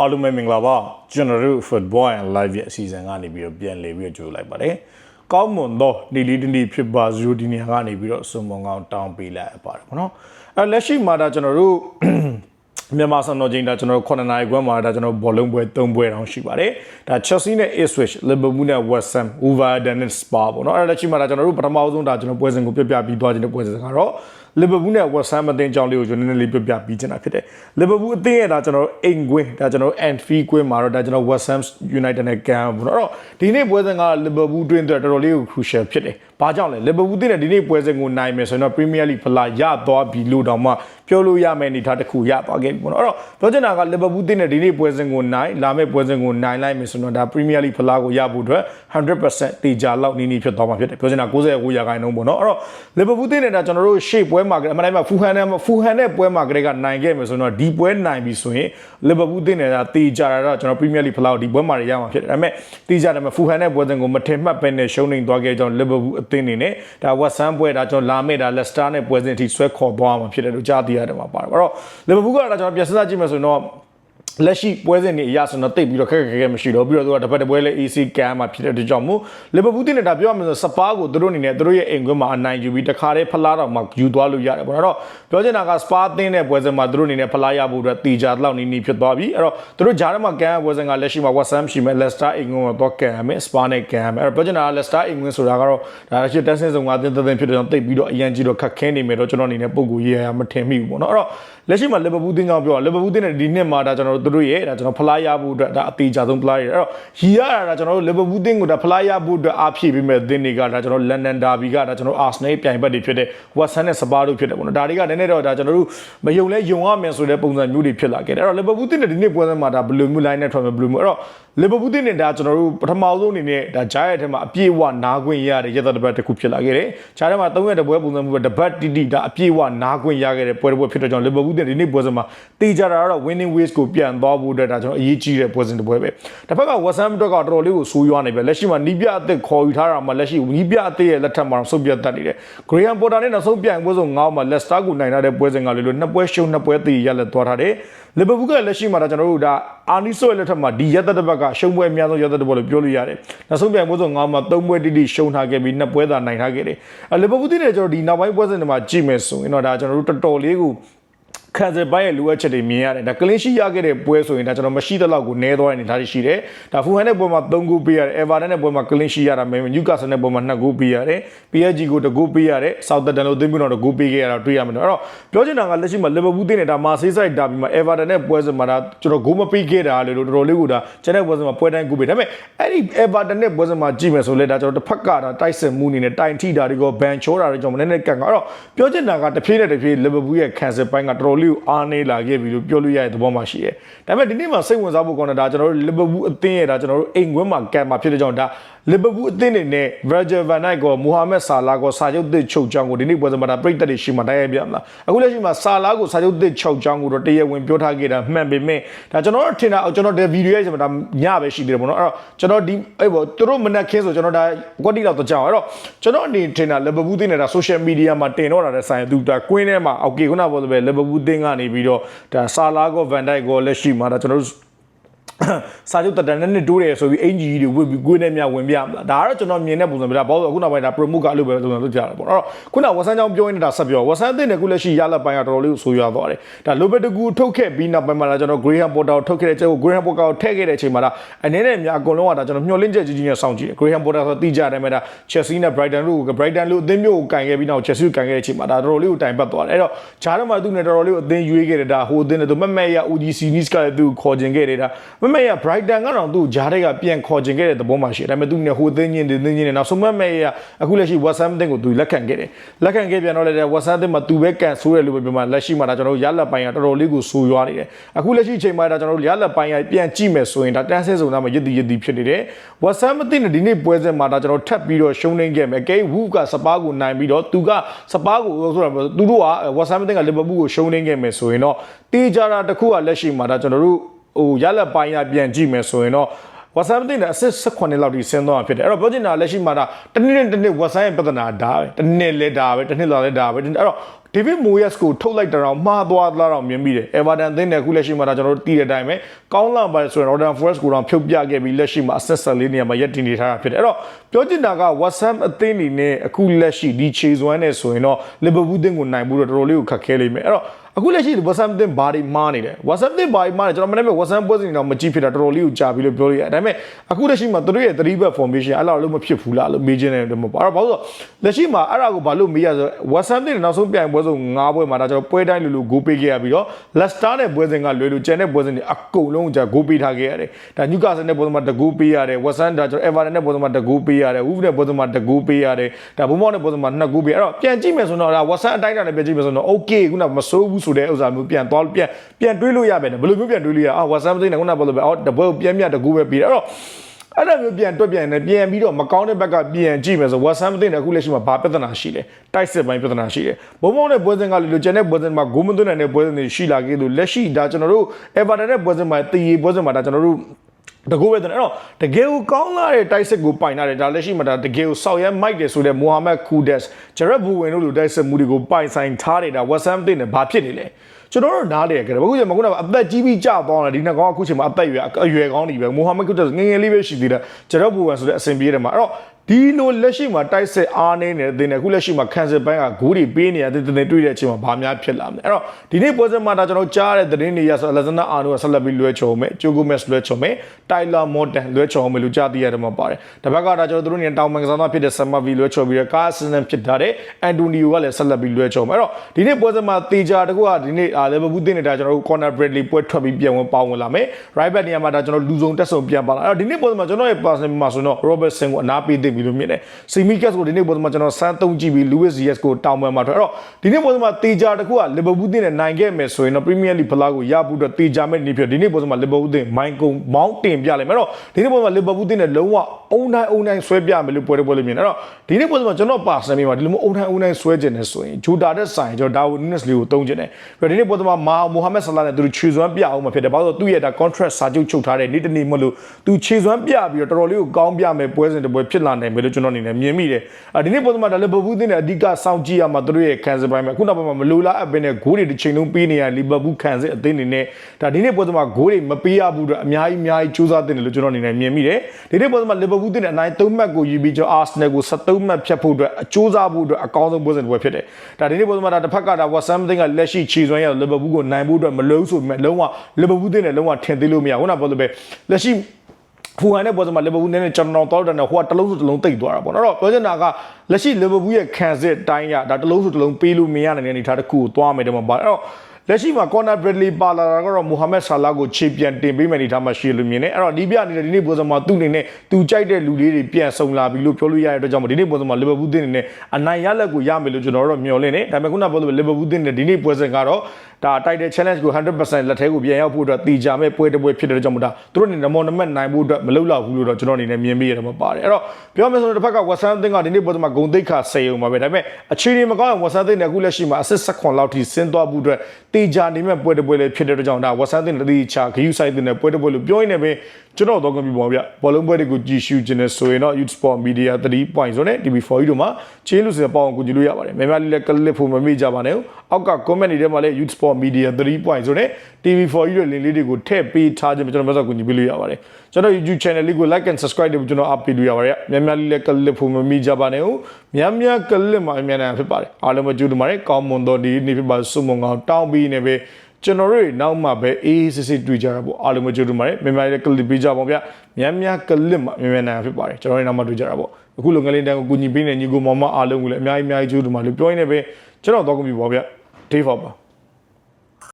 အားလုံးပဲမင်္ဂလာပါကျွန်တော်တို့ Football and Live ရဲ့အစီအစဉ်ကနေပြီးတော့ပြန်လည်ပြီးတော့ကြိုလိုက်ပါတယ်ကောင်းမွန်သောဒီလီတနီဖြစ်ပါဇိုဒီနီယာကနေပြီးတော့စုံမုံကောင်းတောင်းပေးလိုက်ပါတယ်ပေါ့နော်အဲလက်ရှိမှာဒါကျွန်တော်တို့မြန်မာစံတော်ချိန်ဒါကျွန်တော်တို့9နိုင်ခွဲမှာဒါကျွန်တော်ဘောလုံးပွဲ3ပွဲတောင်ရှိပါတယ်ဒါ Chelsea နဲ့ Ipswich Liverpool နဲ့ West Ham Wolverhampton နဲ့ Spa ပေါ့နော်အဲ့ဒါလက်ရှိမှာဒါကျွန်တော်တို့ပထမဆုံးဒါကျွန်တော်ပွဲစဉ်ကိုပြပြပြီးသွားခြင်းတဲ့ပွဲစဉ်ကတော့ Liverpool နဲ့ West Ham အသင်းကြောင်းလေးကိုကျွန်တော်နည်းနည်းလေးပြပြပြီးချင်တာဖြစ်တယ် Liverpool အသင်းရဲ့ဒါကျွန်တော်တို့အိမ်ကွင်းဒါကျွန်တော်တို့ Anfield ကွင်းမှာတော့ဒါကျွန်တော် West Ham United နဲ့ Cam ပေါ့နော်အဲ့တော့ဒီနေ့ပွဲစဉ်က Liverpool တွင်းအတွက်တော်တော်လေးကို crucial ဖြစ်တယ်ဘာကြောင့်လဲ Liverpool အသင်းနဲ့ဒီနေ့ပွဲစဉ်ကိုနိုင်မယ်ဆိုရင်တော့ Premier League ဖလားရသွားပြီလို့တောင်မှပြောလို့ရမယ်အနေထားတစ်ခုရသွားခဲ့ပြီပေါ့နော်အဲ့တော့ပြောချင်တာက Liverpool အသင်းနဲ့ဒီနေ့ပွဲစဉ်ကိုနိုင်လာမယ့်ပွဲစဉ်ကိုနိုင်လိုက်မယ်ဆိုတော့ဒါ Premier League ဖလားကိုရဖို့အတွက်100%တေချာလောက်နီးနီးဖြစ်သွားမှာဖြစ်တယ်ပြောချင်တာ99ရာခိုင်နှုန်းပေါ့နော်အဲ့တော့ Liverpool အသင်းနဲ့ဒါကျွန်တော်တို့ရှေ့ပွဲမှာအမှန်တိုင်းမှာဖူဟန်နဲ့ဖူဟန်နဲ့ပွဲမှာကလေးကနိုင်ခဲ့မယ်ဆိုတော့ဒီပွဲနိုင်ပြီဆိုရင် Liverpool အသင်းနဲ့ဒါတေချာတာတော့ကျွန်တော် Premier League ဖလားကိုဒီပွဲမှာရမှာဖြစ်တယ်ဒါပေမဲ့တေချာတယ်မှာဖူဟန်နဲ့ပွဲစဉ်ကိုမထင်မှတ်ပဲနဲ့ရှုံးနေသွားခဲ့ကြောင်း Liverpool အသင်းနေနဲ့ဒါ West Ham ပွဲဒါကျွန်တော်လာမယ့်ဒါ Leicester နဲ့ပွဲစဉ်အထိဆွဲခေါ်သွားမှာဖြစ်တယ်လို့ကြားသိရတယ်မှာပါတယ်အဲ့တော့ Liverpool ကဒါကျွန်တော်ပြန်စဉ်းစားကြည့်မယ်ဆိုရင်တော့ လက်ရှိပွဲစဉ်တွေအရဆိုတော့တိတ်ပြီးတော့ခက်ခက်ခဲခဲမရှိတော့ပြီးတော့သူကတစ်ဖက်တစ်ပွဲလဲ AC ကန်မှာဖြစ်တဲ့အတွက်ကြောင့်မို့လီဗာပူးတင်နေတာပြောရမယ်ဆိုစပါးကိုသူတို့အနေနဲ့သူတို့ရဲ့အိမ်ကွင်းမှာအနိုင်ယူပြီးတခါတည်းဖလားတော့မှယူသွားလို့ရတယ်ပေါ့နော်ပြောချင်တာကစပါးတင်တဲ့ပွဲစဉ်မှာသူတို့အနေနဲ့ဖလားရဖို့အတွက်တီချာလောက်နီးနီးဖြစ်သွားပြီအဲ့တော့သူတို့ဂျားထဲမှာကန်ပွဲစဉ်ကလက်ရှိမှာ West Ham ရှိမယ် Leicester အိမ်ကွင်းမှာတော့ကန်ရမယ်စပါးနဲ့ကန်ရမယ်အဲ့တော့ပြောချင်တာက Leicester အိမ်ကွင်းဆိုတာကတော့ဒါရှိတက်ဆင်းဆုံးကတင်းတင်းဖြစ်တဲ့ကြောင့်တိတ်ပြီးတော့အရန်ကြီးတော့ခက်ခဲနေမယ်တော့ကျွန်တော်အနေနဲ့ပုံကူရေးရမထင်မိဘူးပေါ့နော်အဲ့တော့ လက်ရှိမှာလီဗာပူးတင်ကြောင့်ပြောလီဗာပူးတင်တဲ့ဒီနှစ်မှာဒါကျွန်တော်တို့တို့ရဲ့ဒါကျွန်တော်ဖလားရဖို့အတွက်ဒါအသေးချာဆုံးဖလားရအဲ့တော့ရီရတာဒါကျွန်တော်တို့လီဗာပူးတင်ကိုဒါဖလားရဖို့အတွက်အားဖြည့်ပြီးမဲ့သင်းတွေကဒါကျွန်တော်လန်ဒန်ဒါဘီကဒါကျွန်တော်အာဆနယ်ပြိုင်ဘက်တွေဖြစ်တဲ့ဝက်ဆန်နဲ့စပါးတို့ဖြစ်တယ်ပေါ့နော်ဒါတွေကနည်းနည်းတော့ဒါကျွန်တော်တို့မယုံလဲယုံရမယ်ဆိုတဲ့ပုံစံမျိုးတွေဖြစ်လာခဲ့တယ်အဲ့တော့လီဗာပူးတင်တဲ့ဒီနှစ်ပွဲစဉ်မှာဒါဘယ်လိုမျိုး line နဲ့ထွက်မယ်ဘယ်လိုမျိုးအဲ့တော့ လီဗာပူးတင်တဲ့ဒါကျွန်တော်တို့ပထမဆုံးအနေနဲ့ဒါဂျားရဲ့ထဲမှာအပြည့်အဝနားခွင့်ရတဲ့ရက်သက်တစ်ပတ်တစ်ခုဖြစ်လာခဲ့တယ်ဂျားထဲမှာ၃ရက်တပွဲပုံစံမျိုးပဲတပတ်တိတိဒါအပြည့်အဝနားခွင့်ရခဲ့တဲ့ပွဲတစ်ပွဲဖြစ်တဲ့ကြောင့်လီဗာပူးတင်ဒီနေ့ပွဲစဉ်မှာတေးကြတာကတော့ winning ways ကိုပြန်သွားဖို့အတွက်ဒါကျွန်တော်အရေးကြီးတဲ့ပွဲစဉ်တစ်ပွဲပဲတစ်ဖက်က West Ham တော့တော်တော်လေးကိုဆိုးရွားနေပဲလက်ရှိမှာနီးပြအသစ်ခေါ်ယူထားတာမှာလက်ရှိနီးပြအသစ်ရဲ့လက်ထက်မှာဆုံးပြတ်တတ်နေတယ် Graham Potter နဲ့နောက်ဆုံးပြိုင်ပွဲဆုံးငေါ့မှာ Leicester ကိုနိုင်ထားတဲ့ပွဲစဉ်ကလေးလို့နှစ်ပွဲရှုံးနှစ်ပွဲတည်ရလက်သွားထားတယ်လီဗာပူးကလက်ရှိမှာဒါကျွန်တော်တို့ဒါအာနီဆိုရဲ့လက်ထက်မှာဒီရက်သက်တစ်ပတ်ကရှုံးပွဲအများဆုံးရက်သက်တစ်ပတ်လို့ပြောလို့ရတယ်နောက်ဆုံးပြိုင်ပွဲဆုံးငေါ့မှာ၃ပွဲတိတိရှုံးထားခဲ့ပြီးနှစ်ပွဲသာနိုင်ထားခဲ့တယ်အဲလီဗာပူးတင်းနဲ့ကျွန်တော်ဒီနောက်ပိုင်းပွဲစဉ်တွေမှာကြည့်မယ်ဆိုရင်တော့ဒါကျွန်တော်တို့တော်တော်လေးကို ခံစားပိုင်းရဲ့လိုအပ်ချက်တွေမြင်ရတယ်ဒါကလင်းရှိရခဲ့တဲ့ပွဲဆိုရင်ဒါကျွန်တော်မရှိတဲ့လောက်ကိုနည်းသွားတဲ့အနေအထားရှိတယ်ဒါဖူဟန်တဲ့ပွဲမှာ3ဂိုးပေးရတယ်အေဗာတန်တဲ့ပွဲမှာကလင်းရှိရတာမယ်နျူကာဆယ်တဲ့ပွဲမှာ2ဂိုးပေးရတယ် PSG ကို1ဂိုးပေးရတယ်ဆောက်တန်လို့သင်းပြီးတော့1ဂိုးပေးခဲ့ရတာတွေ့ရမယ်နော်အဲ့တော့ပြောချင်တာကလက်ရှိမှာလီဗာပူးတင်းနေတာမာဆေးဆိုင်ဒါပြီးမှာအေဗာတန်တဲ့ပွဲစဉ်မှာဒါကျွန်တော်ဂိုးမပေးခဲ့တာလေလို့တော်တော်လေးကိုဒါကျန်တဲ့ပွဲစဉ်မှာပွဲတိုင်းဂိုးပေးဒါပေမဲ့အဲ့ဒီအေဗာတန်တဲ့ပွဲစဉ်မှာကြည့်မယ်ဆိုလဲဒါကျွန်တော်တစ်ဖက်ကဒါတိုက်စစ်မှုအနေနဲ့တိုင်ထိတာတွေကိုဘန်ချိုးတာတွေကြောင့်မနေ့နဲ့ကန်ကအဲ့တော့ပြောချင်တာကတစ်ဖြည်းနဲ့တစ်ဖြည်းလီဗာပူးရဲ့ခံစစ်ပိုင်းကတော်တော်လေးကိုအားနေလာခဲ့ပြီလို့ပြောလို့ရတဲ့သဘောမှရှိတယ်။ဒါပေမဲ့ဒီနေ့မှာစိတ်ဝင်စားဖို့ကောင်းတာဒါကျွန်တော်တို့လီဗာပူးအသင်းရဲ့ဒါကျွန်တော်တို့အိမ်ကွင်းမှာကန်မှာဖြစ်တဲ့ကြောင့်ဒါလီဗာပူးအသင်းနေနဲ့ Virgil van Dijk ကိုမိုဟာမက်ဆာလာကိုစာချုပ်သစ်ချုပ်ကြောင်းကိုဒီနေ့ပွဲစဉ်မှာဒါပြိတက်တွေရှိမှတိုက်ရိုက်ပြမလား။အခုလက်ရှိမှာဆာလာကိုစာချုပ်သစ်ချုပ်ကြောင်းကိုတော့တရားဝင်ပြောထားခဲ့တာမှန်ပေမဲ့ဒါကျွန်တော်တို့ထင်တာကျွန်တော်ဒီဗီဒီယိုရဲ့ကျွန်တော်ဒါညပဲရှိသေးတယ်ပေါ့နော်။အဲ့တော့ကျွန်တော်ဒီအဲ့ပေါ့သူတို့မနက်ခင်းဆိုကျွန်တော်ဒါကွက်တီလောက်တော့ကြောင်းအဲ့တော့ကျွန်တော်အနေထင်တာလီဗာပူးအသင်းနဲ့ဒါ social media မှာတင်တော့တာတဲ့ဆိုင်သူဒါကွင်းထဲမှာအော်ကေခုနပြောသလိုပဲလီဗာပူးအသင်းကနေပြီးတော့ဒါဆာလာကိုဗန်ဒိုက်ကိုလက်ရှိမှာဒါကျွန်တော်တို့ စာချုပ်တက်တန်နဲ့နှစ်တိုးတယ်ဆိုပြီးအင်ဂျီတွေဝစ်ပြီးကိုယ်နဲ့မြဝင်ပြမလားဒါကတော့ကျွန်တော်မြင်တဲ့ပုံစံပဲဒါဘာလို့အခုနောက်ပိုင်းဒါ promote ကအဲ့လိုပဲလုပ်လုပ်ကြတာပေါ့အဲ့တော့ခုနဝဆန်းချောင်းပြောနေတာဆက်ပြောဝဆန်းအသင်းနဲ့ခုလက်ရှိရလက်ပိုင်းကတော်တော်လေးကိုဆိုးရွားသွားတယ်ဒါလိုဘက်တကူထုတ်ခဲ့ပြီးနောက်ပိုင်းမှာဒါကျွန်တော် Graham Potter ကိုထုတ်ခဲ့တဲ့ကျုပ် Graham Potter ကိုထည့်ခဲ့တဲ့အချိန်မှာဒါအနေနဲ့များအကုန်လုံးကဒါကျွန်တော်မျှော်လင့်ချက်ကြီးကြီးနဲ့စောင့်ကြည့်တယ် Graham Potter ဆိုတိကျတယ်မဲ့ဒါ Chelsea နဲ့ Brighton တို့ကို Brighton လို့အသင်းမျိုးကိုကင်ခဲ့ပြီးနောက် Chelsea ကိုကင်ခဲ့တဲ့အချိန်မှာဒါတော်တော်လေးကိုတိုင်ပတ်သွားတယ်အဲ့တော့ဂျားတော့မှသူ့နဲ့တော်တော်လေးကိုအသင်းရွေးခဲ့တယ်ဒါဟိုအသင်းနဲ့သူမမက်ရ UGC Nice ကလည်းသူခေါ်ကျင်ခဲ့တယ်ဒါမမက်ရ Brighton ကတော့သူ့ဂျားတွေကပြန်ခေါ်ကျင်ခဲ့တဲ့သဘောမှရှိတယ်ဒါပေမဲ့သူနဲ့ဟိုအသင်းချင်းဒီအသင်းချင်းနဲ့နောက်ဆုံးမမက်ရအခုလက်ရှိ West Ham အသင်းကိုသူလက်ခံခဲ့တယ်လက်ခံခဲ့ပြန်တော့လည်း West Ham အသင်းမှာသူပဲကန်ဆိုးတယ်လို့ပဲပြောမှလက်ရှိမှာဒါကျွန်တော်တို့ရလက်ပိုင်းကတော်တော်လေးကိုဆိုးရွားနေတယ်အခုလက်ရှိချိန်မှာဒါကျွန်တော်တို့ရလက်ပိုင်းကပြန်ကြည့်မယ်ဆိုရင်ဒါတန်းဆဲစုံသားမှာရစ်တီရစ်တီဖြစ်နေတယ် West Ham အသင်းနဲ့ဒီနေ့ပွဲစဉ်မှာဒါကျွန်တော်ထပ်ပြီးတော့ရှုံးနေခဲ့မယ်ကဲဝူကစပါးကိုနိုင်ပြီးတော့သူကစပါးကိုဆိုတာသူတို့က West Ham အသင်းကလီဗာပူးကိုရှုံးနေခဲ့မယ်ဆိုရင်တော့တေးကြတာတစ်ခုကလက်ရှိမှာဒါကျွန်တော်တို့ ဟိုရလက်ပိုင်းကပြန်ကြည့်မယ်ဆိုရင်တော့ WhatsApp တင်တဲ့အစစ်18လောက်ထိဆင်းသွားမှာဖြစ်တယ်အဲ့တော့ပြောချင်တာလက်ရှိမှာဒါတစ်နှစ်နဲ့တစ်နှစ် WhatsApp ရဲ့ပြဿနာဒါပဲတစ်နှစ်လဲဒါပဲတစ်နှစ်လောက်လဲဒါပဲအဲ့တော့ David Moyes ကိုထုတ်လိုက်တာတော့မှားသွားလားတော့မြင်မိတယ် Everton အသင်းနဲ့အခုလက်ရှိမှာဒါကျွန်တော်တို့သိတဲ့အတိုင်းပဲကောင်းလာပါဆိုရင် Rotterdam Forest ကိုတော့ဖြုတ်ပြခဲ့ပြီးလက်ရှိမှာ assess လေးနေရာမှာရက်တည်နေထားတာဖြစ်တယ်အဲ့တော့ပြောချင်တာက WhatsApp အသင်းနေနဲ့အခုလက်ရှိဒီခြေစွမ်းနဲ့ဆိုရင်တော့ Liverpool အသင်းကိုနိုင်ဖို့တော့တော်တော်လေးကိုခက်ခဲလိမ့်မယ်အဲ့တော့အခုလက်ရှိ WhatsApp အသင်းဘာတွေမှားနေလဲ WhatsApp အသင်းဘာတွေမှားနေကျွန်တော်မနေ့က WhatsApp ပွဲစဉ်တော့မကြည့်ဖြစ်တာတော်တော်လေးကိုကြာပြီလို့ပြောလို့ရတယ်ဒါပေမဲ့အခုလက်ရှိမှာသူတို့ရဲ့3 back formation အဲ့လိုလို့မဖြစ်ဘူးလားလို့မေးချင်တယ်မပေါ့အဲ့တော့ဘာလို့ဆိုလက်ရှိမှာအဲ့ဒါကိုဘာလို့မေးရဆို WhatsApp အသင်းနောက်ဆုံးပြိုင်ပွဲဆုံး9ပွဲမှာဒါကျွန်တော်ပွဲတိုင်းလူလူဂိုးပေးခဲ့ရပြီးတော့ Leicester နဲ့ပွဲစဉ်ကလွယ်လို့ကျန်တဲ့ပွဲစဉ်တွေအကုန်လုံးကြာဂိုးပေးထားခဲ့ရတယ်ဒါ Newcastle နဲ့ပွဲစဉ်မှာတဂိုးပေးရတယ် West Ham ဒါကျွန်တော် Everton နဲ့ပွဲစဉ်မှာတဂိုးပေးရတယ် Wolves နဲ့ပွဲစဉ်မှာတဂိုးပေးရတယ်ဒါ Bournemouth နဲ့ပွဲစဉ်မှာ2ဂိုးပေးအဲ့တော့ပြန်ကြည့်မယ်ဆိုတော့ဒါ West Ham အတိုင်းအတာနဲ့ပြန်ကြည့်မယ်ဆိုတော့ okay ခုနကမစိုးဘူးဆိုတဲ့ဥစ္စာမျိုးပြန်သွားပြန်ပြန်တွေးလို့ရမယ်နော်ဘယ်လိုမျိုးပြန်တွေးလို့ရအာ West Ham သိနေခုနကပြောလို့ပဲအော်တပွဲကိုပြန်မြတ်တဂိုးပဲပေးတယ်အဲ့တော့ အဲ့ဒါမျိုးပြန်တွက်ပြန်နေပြန်ပြီးတော့မကောင်းတဲ့ဘက်ကပြန်ကြည့်မယ်ဆို WhatsApp မသိနေအခုလက်ရှိမှာဘာပြဿနာရှိလဲတိုက်စစ်ပိုင်းပြဿနာရှိတယ်ဘုံဘုံနဲ့ပွဲစဉ်ကလူကျန်တဲ့ပွဲစဉ်မှာဂိုးမသွင်းနိုင်တဲ့ပွဲစဉ်တွေရှိလာခဲ့လို့လက်ရှိဒါကျွန်တော်တို့ Everton နဲ့ပွဲစဉ်မှာတည်ရပွဲစဉ်မှာဒါကျွန်တော်တို့တကူပဲတဲ့အဲ့တော့တကယ်ကိုကောင်းလာတဲ့တိုက်စစ်ကိုပိုင်လာတယ်ဒါလက်ရှိမှာဒါတကယ်ကိုဆောက်ရဲမိုက်တယ်ဆိုတဲ့မိုဟာမက်ကူဒက်ဂျရက်ဘူဝင်တို့လိုတိုက်စစ်မှုတွေကိုပိုင်ဆိုင်ထားတယ်ဒါဝက်ဆမ်တင်နဲ့ဘာဖြစ်နေလဲ ကျွန်တော်တို့နားလေကြတယ်အခုကျမကတော့အသက်ကြီးပြီးကြာသွားတယ်ဒီနှစ်ကောင်အခုချိန်မှာအသက်အရွယ်အရွယ်ကောင်းနေပြီမိုဟာမက်ကူဒက်ငငယ်လေးပဲရှိသေးတယ်ဂျရက်ဘူဝင်ဆိုတဲ့အဆင်ပြေတယ်မှာအဲ့တော့ ဒီလိုလက်ရှိမှာတိုက်စစ်အားနေနေတဲ့အခုလက်ရှိမှာကန်ဆယ်ပိုင်းကဂိုးတွေပေးနေရတဲ့တဲ့တွေ့တဲ့အချိန်မှာဘာများဖြစ်လာမလဲအဲ့တော့ဒီနေ့ပွဲစဉ်မှာဒါကျွန်တော်ကြားတဲ့သတင်းတွေရဆိုလက်စနာအာနိုကဆက်လက်ပြီးလွှဲချုံမယ်ဂျိုဂိုမက်စ်လွှဲချုံမယ်တိုင်လာမော်တန်လွှဲချုံမယ်လို့ကြားသိရတယ်မှာပါတယ်တပတ်ကဒါကျွန်တော်တို့နေတောင်မန်ကစားသမားဖြစ်တဲ့ဆမ်မာဗီလွှဲချုံပြီးတော့ကားဆန်ဆန်ဖြစ်ထားတဲ့အန်တိုနီယိုကလည်းဆက်လက်ပြီးလွှဲချုံမယ်အဲ့တော့ဒီနေ့ပွဲစဉ်မှာတေချာတကူကဒီနေ့လီဗာပူးတင်နေတာကျွန်တော်တို့ကော်နာဘရက်လီပွဲထွက်ပြီးပြန်ဝင်ပေါဝင်လာမယ် right back နေရာမှာဒါကျွန်တော်လူဆုံးတက်ဆုံပြန်ပါလာအဲ့တော့ဒီနေ့ပွဲစဉ်မှာကျွန်တော်ရဲ့ personal မှာဆိုတော့ Robertson ကိုအနာပေးသိပြီလို့မြင်တယ်စီမီကက်ကိုဒီနေ့ပွဲစဉ်မှာကျွန်တော်စမ်းသုံးကြည့်ပြီး Luis Diaz ကိုတောင်းပန်မှာထွက်အဲ့တော့ဒီနေ့ပွဲစဉ်မှာတေချာတကူကလီဗာပူးတင်နဲ့နိုင်ခဲ့မယ်ဆိုရင်တော့ Premier League ဖလားကိုရဖို့အတွက်တေချာမဲ့နေဖြစ်ဒီနေ့ပွဲစဉ်မှာလီဗာပူးတင်မိုင်းကုံမောင်းတင်ပြလိုက်မယ်အဲ့တော့ဒီနေ့ပွဲမှာလီဗာပူးတင်နဲ့လုံးဝအုံတိုင်းအုံတိုင်းဆွဲပြမယ်လို့ပွဲတဲ့ပွဲလေးမြင်အဲ့တော့ဒီနေ့ပွဲစဉ်မှာကျွန်တော်ပါစနေမှာဒီလိုမျိုးအုံတိုင်းအုံတိုင်းဆွဲကျင်နေဆိုရင်ဂျိုတာတဲ့ဆိုင်ကျွန်တော်ဒါဝနစ်လီကိုတုံးကျင်တယ်ပြီးတော့ဒီနေ့ပွဲစဉ်မှာမာမိုဟာမက်ဆလာနဲ့သူတို့ခြေစွမ်းပြအောင်မှာဖြစ်တယ်ဘာလို့လဲသူ့ရဲ့ဒါ contract စာချုပ်ချုပ်ထားတဲ့နေ့တနေ့မလို့သူခြေစွမ်းပြပြီးတော့တော်တော်လေးကိုကောင်းပြမယ်ပွဲစဉ်တစ်ပွဲဖြစ်လာနိုင်မယ်လို့ကျွန်တော်အနေနဲ့မြင်မိတယ်အဲဒီနေ့ပွဲစဉ်မှာဒါလီဗာပူးတင်တဲ့အဓိကစောင့်ကြည့်ရမှာသူတို့ရဲ့ခံစားပိုင်းမှာခုနောက်ပိုင်းမှာမလိုလားအပ်ပင်နဲ့ဂိုးတွေတစ်ချိန်လုံးပေးနေရလီဗာပူးခံစစ်အသင်းနေနဲ့ဒါဒီနေ့ပွဲစဉ်မှာဂိုးတွေမပေးရဘူးတော့အများကြီးအများကြီးစူးစမ်းတင်တယ်လို့ကျွန်တော်အနေနဲ့မြင်မိတယ်ဒီနေ့ပွဲစဉ်မှာလီဗာပူးတင်တဲ့အနိုင်3မှတ်ကိုယူပြီးကျွန်တော်အာဆနယ်ကို73မှတ်ဖြတ်ဖို့အတွက်အစူးစမ်းဖို့အတွက်အကောင်းဆုံးပွဲစဉ်တစ်ပွဲဖြစ်တယ်ဒါဒီနေ့ပွဲစဉ်မှာဒါတစ်ဖက်ကဒါဝက်ဆမ်တင်ကလက်ရှိခြေစွမ်းရလီဗာပူးကိုနိုင်ဖို့အတွက်မလုံးဆိုပေမဲ့လုံးဝလီဗာပူးတင်နဲ့လုံးဝထင်သေးလို့မရခုနကပြောလို့ပဲလက်ရှိ ဖူဟန်နဲ့ပွဲစဉ်မှာလီဗာပူးနဲ့ကျွန်တော်တော်တယ်နဲ့ဟိုကတလုံးစုတလုံးတိတ်သွားတာပေါ့နော်တော့ပြောချင်တာကလက်ရှိလီဗာပူးရဲ့ခံစစ်တိုင်းရဒါတလုံးစုတလုံးပေးလို့မရနိုင်တဲ့အနေအထားတစ်ခုကိုသွားမယ်တော့ပါအဲ့တော့လက်ရှိမှာကော်နာဘရက်လီပါလာတာကတော့မိုဟာမက်ဆာလာကိုခြေပြန်တင်ပေးမယ်အနေထားမှာရှိလို့မြင်နေအဲ့တော့ဒီပြနေတဲ့ဒီနေ့ပွဲစဉ်မှာသူ့အနေနဲ့သူကြိုက်တဲ့လူလေးတွေပြန်ဆုံလာပြီလို့ပြောလို့ရတဲ့အတွက်ကြောင့်ဒီနေ့ပွဲစဉ်မှာလီဗာပူးတင်းနေနဲ့အနိုင်ရလက်ကိုရမယ်လို့ကျွန်တော်တို့မျှော်လင့်နေဒါပေမဲ့ခုနပြောလို့လီဗာပူးတင်းနေဒီနေ့ပွဲစဉ်ကတော့ဒါတိုက်တဲ့ challenge ကို100%လက်ထဲကိုပြန်ရောက်ဖို့အတွက်တီကြမဲ့ပွဲတစ်ပွဲဖြစ်တဲ့ကြောင့်မို့ဒါသူတို့အနေနဲ့မော်နမက်နိုင်ဖို့အတွက်မလုပ်တော့ဘူးလို့တော့ကျွန်တော်အနေနဲ့မြင်မိရတယ်မှာပါတယ်အဲ့တော့ပြောမယ်ဆိုတော့တစ်ဖက်က Western သင်းကဒီနေ့ပွဲစဉ်မှာဂုံတိတ်ခါစေုံပါပဲဒါပေမဲ့အခြေအနေမကောင်းရင် Western သင်းနဲ့အခုလက်ရှိမှာ assist 16လောက်ထိဆင်းသွားဖို့အတွက်တီကြနေမဲ့ပွဲတစ်ပွဲလေးဖြစ်တဲ့အတွက်ကြောင့်ဒါ Western သင်းတတိချဂယူဆိုင်သင်းနဲ့ပွဲတစ်ပွဲလို့ပြောရင်းနဲ့ပဲကျွန်တော်တော့ကပြီးပါဗျဘောလုံးပွဲတွေကိုကြည့်ရှုခြင်းနဲ့ဆိုရင်တော့ Youth Sport Media 3.0နဲ့ TV4 တို့မှာချင်းလူစင်ပေါအောင်ကူညီလို့ရပါတယ်မြန်မာလေးလည်းကလစ်ဖို့မမေ့ကြပါနဲ့အောက်က comment တွေထဲမှာလည်း Youth Sport Media 3.0နဲ့ TV4 တို့လင်းလေးတွေကိုထည့်ပေးထားခြင်းကျွန်တော်မဆက်ကူညီပေးလို့ရပါတယ်ကျွန်တော် YouTube channel လေးကို like and subscribe တွေကျွန်တော် up ပေးလို့ရပါတယ်မြန်မာလေးလည်းကလစ်ဖို့မမေ့ကြပါနဲ့မြန်မြန်ကလစ်မှာအမြန်နိုင်ဖြစ်ပါတယ်အားလုံးမကြိုးတူပါတယ်ကောင်းမွန်တော်ဒီနေ့ဖြစ်ပါစုံမုံကောင်တောင်းပြီးနေပဲကျွန်တော်တို့နောက်မှပဲအေးစစ်စစ်တွေ့ကြရဖို့အားလုံးမကြိုးတူပါတယ်မြန်မာလေးကလစ်ပေးကြပါဦးဗျမြန်မြန်ကလစ်မှာမြန်မြန်နိုင်ဖြစ်ပါတယ်ကျွန်တော်တို့နောက်မှတွေ့ကြရဖို့အခုလုံငလေးတန်းကိုကူညီပေးနေညီကိုမောင်မအားလုံးကိုလည်းအများကြီးအများကြီးကြိုးတူမှာလို့ပြောရင်းနဲ့ပဲကျွန်တော်တော့ကုန်ပြီပါဗျ Dave Hopper